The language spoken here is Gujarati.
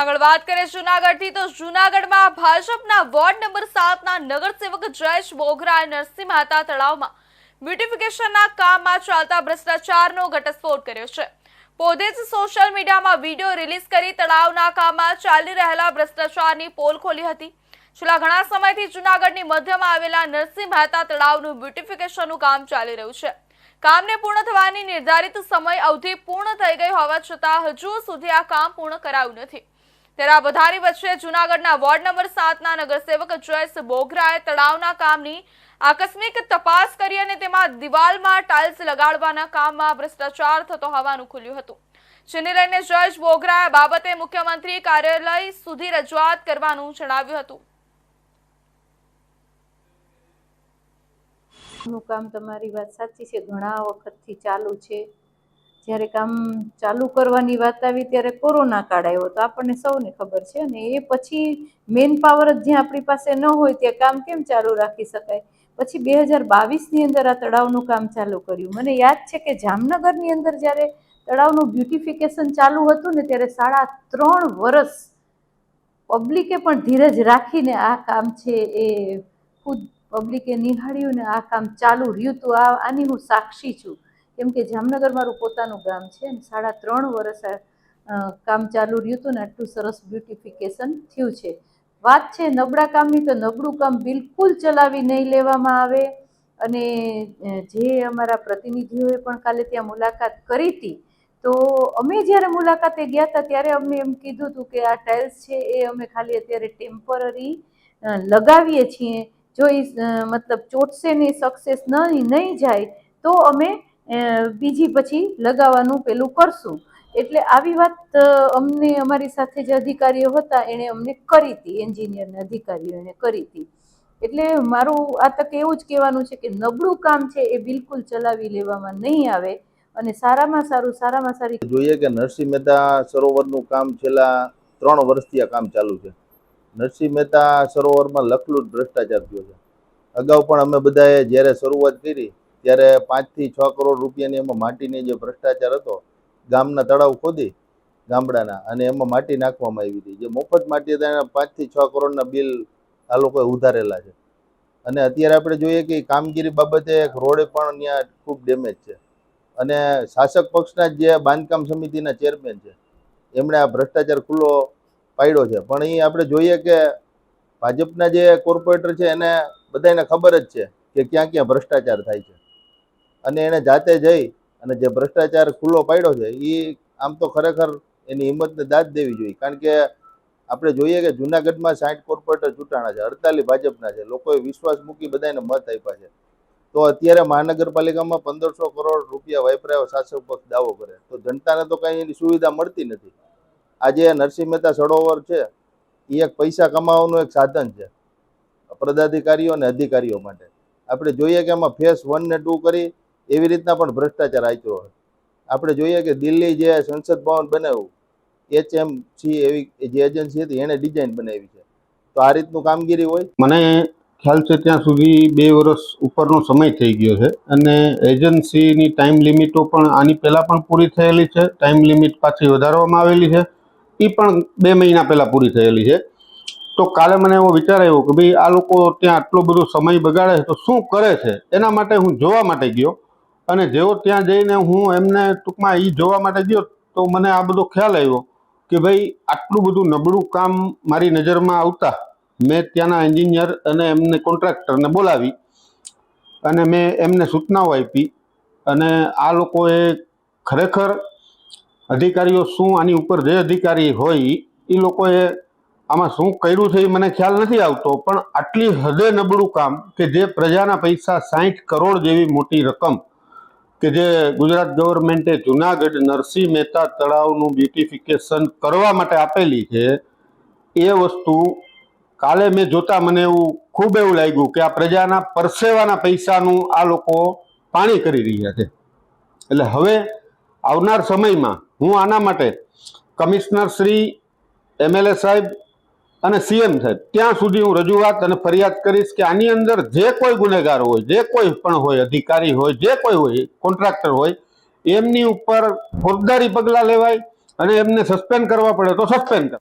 આગળ વાત કરીએ જુનાગઢથી, તો જુનાગઢમાં ભાજપના વોર્ડ નંબર સાતના નગરસેવક જયેશ બોગરાએ નરસિંહ મહેતા તળાવમાં બ્યુટિફિકેશનના કામમાં ચાલતા ભ્રષ્ટાચારનો ઘટસ્ફોટ કર્યો છે. પોતે જ સોશિયલ મીડિયામાં વીડિયો રિલીઝ કરી તળાવના કામમાં ચાલી રહેલા ભ્રષ્ટાચારની પોલ ખોલી હતી. છેલ્લા ઘણા સમયથી જુનાગઢની મધ્યમાં આવેલા નરસિંહ મહેતા તળાવનું બ્યુટિફિકેશનનું કામ ચાલી રહ્યું છે. કામને પૂર્ણ થવાની નિર્ધારિત સમય અવધિ પૂર્ણ થઈ ગઈ હોવા છતાં હજુ સુધી આ કામ પૂર્ણ કરાયું નથી. ત્યારે બધાની વચ્ચે જુનાગઢના વોર્ડ નંબર સાતના નગરસેવક જયેશ બોગરાએ તળાવના કામની આકસ્મિક તપાસ કરી અને તેમાં દિવાલમાં ટાઇલ્સ લગાડવાના કામમાં ભ્રષ્ટાચાર થતો હોવાનું ખુલ્યું હતું. જેને લઈને જયેશ બોગરાએ બાબતે મુખ્યમંત્રી કાર્યાલય સુધી રજૂઆત કરવાનું જણાવ્યું હતું. કામ તમારી વાત સાચી છે. ઘણા વખતથી ચાલુ છે. જ્યારે કામ ચાલુ કરવાની વાત આવી ત્યારે કોરોના કાળ આવ્યો તો આપણને સૌને ખબર છે અને એ પછી મેન પાવર જ જ્યાં આપણી પાસે ન હોય ત્યાં કામ કેમ ચાલુ રાખી શકાય? પછી બે હજાર બાવીસની અંદર આ તળાવનું કામ ચાલુ કર્યું. મને યાદ છે કે જામનગરની અંદર જ્યારે તળાવનું બ્યુટિફિકેશન ચાલુ હતું ને ત્યારે સાડા ત્રણ વર્ષ પબ્લિકે પણ ધીરજ રાખીને આ કામ છે એ ખુદ પબ્લિકે નિહાળ્યું ને આ કામ ચાલુ રહ્યું. હતું આ આની હું સાક્ષી છું. કેમ કે જામનગર મારું પોતાનું ગામ છે અને સાડા ત્રણ વર્ષ કામ ચાલુ રહ્યું હતું ને આટલું સરસ બ્યુટિફિકેશન થયું છે. વાત છે નબળા કામની તો નબળું કામ બિલકુલ ચલાવી નહીં લેવામાં આવે અને જે અમારા પ્રતિનિધિઓએ પણ કાલે ત્યાં મુલાકાત કરી હતી. તો અમે જ્યારે મુલાકાતે ગયા હતા ત્યારે અમને એમ કીધું હતું કે આ ટાઇલ્સ છે એ અમે ખાલી અત્યારે ટેમ્પરરી લગાવીએ છીએ. જો એ મતલબ ચોટશે ને સક્સેસ નહીં નહીં જાય તો અમે બીજી પછી લગાવવાનું પેલું કરશું. એટલે આવી વાત અમને અમારી સાથે જે અધિકારીઓ હતા એણે અમને કરી હતી, એન્જિનિયરના અધિકારીઓ એણે કરી હતી. એટલે મારું આ તક એવું જ કહેવાનું છે કે નબળું કામ છે એ બિલકુલ ચલાવી લેવામાં નહીં આવે અને સારામાં સારું, સારામાં સારી જોઈએ કે નરસિંહ મહેતા સરોવરનું કામ છેલ્લા ત્રણ વર્ષથી આ કામ ચાલુ છે. નરસિંહ મહેતા સરોવરમાં લખલૂટ ભ્રષ્ટાચાર થયો છે. અગાઉ પણ અમે બધાએ જ્યારે શરૂઆત કરી ત્યારે પાંચથી છ કરોડ રૂપિયાની એમાં માટીની જે ભ્રષ્ટાચાર હતો, ગામના તળાવ ખોદી ગામડાના, અને એમાં માટી નાખવામાં આવી હતી. જે મફત માટી હતા, એના પાંચથી છ કરોડના બિલ આ લોકોએ ઉધારેલા છે. અને અત્યારે આપણે જોઈએ કે કામગીરી બાબતે એક રોડે પણ ત્યાં ખૂબ ડેમેજ છે. અને શાસક પક્ષના જ બાંધકામ સમિતિના ચેરમેન છે, એમણે આ ભ્રષ્ટાચાર ખુલ્લો પાડ્યો છે. પણ અહીં આપણે જોઈએ કે ભાજપના જે કોર્પોરેટર છે, એને બધાને ખબર જ છે કે ક્યાં ક્યાં ભ્રષ્ટાચાર થાય છે. અને એને જાતે જઈ અને જે ભ્રષ્ટાચાર ખુલ્લો પાડ્યો છે એ આમ તો ખરેખર એની હિંમતને દાદ દેવી જોઈએ. કારણ કે આપણે જોઈએ કે જુનાગઢમાં સાઠ કોર્પોરેટર ચૂંટાણા છે, અડતાલીસ ભાજપના છે, લોકોએ વિશ્વાસ મૂકી બધાને મત આપ્યા છે. તો અત્યારે મહાનગરપાલિકામાં પંદરસો કરોડ રૂપિયા વાપરાયો શાસક પક્ષ દાવો કરે. તો જનતાને તો કાંઈ એની સુવિધા મળતી નથી. આજે નરસિંહ મહેતા સરોવર છે એ એક પૈસા કમાવાનું એક સાધન છે, પદાધિકારીઓ અને અધિકારીઓ માટે. આપણે જોઈએ કે એમાં ફેસ વન ને ટુ કરી એવી રીતના પણ ભ્રષ્ટાચાર આચરો આપણે જોઈએ કે દિલ્હી જે સંસદ ભવન બનાવ્યું, એચએમસી એવી જે એજન્સી હતી એણે ડિઝાઇન બનાવી છે. તો આ રીતનું કામગીરી હોય? મને ખ્યાલ છે ત્યાં સુધી બે વર્ષ ઉપરનો સમય થઈ ગયો છે અને એજન્સીની ટાઈમ લિમિટો પણ આની પહેલાં પણ પૂરી થયેલી છે ટાઈમ લિમિટ પાછી વધારવામાં આવેલી છે. એ પણ બે મહિના પહેલાં પૂરી થયેલી છે. તો કાલે મને એવો વિચાર આવ્યો કે ભાઈ આ લોકો ત્યાં આટલો બધો સમય બગાડે છે, તો શું કરે છે? એના માટે હું જોવા માટે ગયો. અને જેવો ત્યાં જઈને હું એમને ટૂંકમાં એ જોવા માટે ગયો તો મને આ બધો ખ્યાલ આવ્યો કે ભાઈ, આટલું બધું નબળું કામ મારી નજરમાં આવતા, મેં ત્યાંના એન્જિનિયર અને એમને કોન્ટ્રાક્ટરને બોલાવી અને મેં એમને સૂચનાઓ આપી અને આ લોકોએ ખરેખર અધિકારીઓ શું આની ઉપર જે અધિકારી હોય એ લોકોએ આમાં શું કર્યું છે એ મને ખ્યાલ નથી આવતો, પણ આટલી હદે નબળું કામ કે જે પ્રજાના પૈસા સાઠ કરોડ જેવી મોટી રકમ કે જે ગુજરાત ગવર્મેન્ટે જુનાગઢ નરસિંહ મહેતા તળાવનું બ્યુટિફિકેશન કરવા માટે આપેલી છે, એ વસ્તુ કાલે મેં જોતા મને એવું ખૂબ એવું લાગ્યું કે આ પ્રજાના પરસેવાના પૈસાનું આ લોકો પાણી કરી રહ્યા છે. એટલે હવે આવનાર સમયમાં હું આના માટે કમિશનર શ્રી એમએલએ સાહેબ અને સીએમ સાહેબ, ત્યાં સુધી હું રજૂઆત અને ફરિયાદ કરીશ કે આની અંદર જે કોઈ ગુનેગાર હોય, જે કોઈ પણ હોય, અધિકારી હોય, જે કોઈ હોય, કોન્ટ્રાક્ટર હોય, એમની ઉપર ફોજદારી પગલાં લેવાય અને એમને સસ્પેન્ડ કરવા પડે તો સસ્પેન્ડ કરે.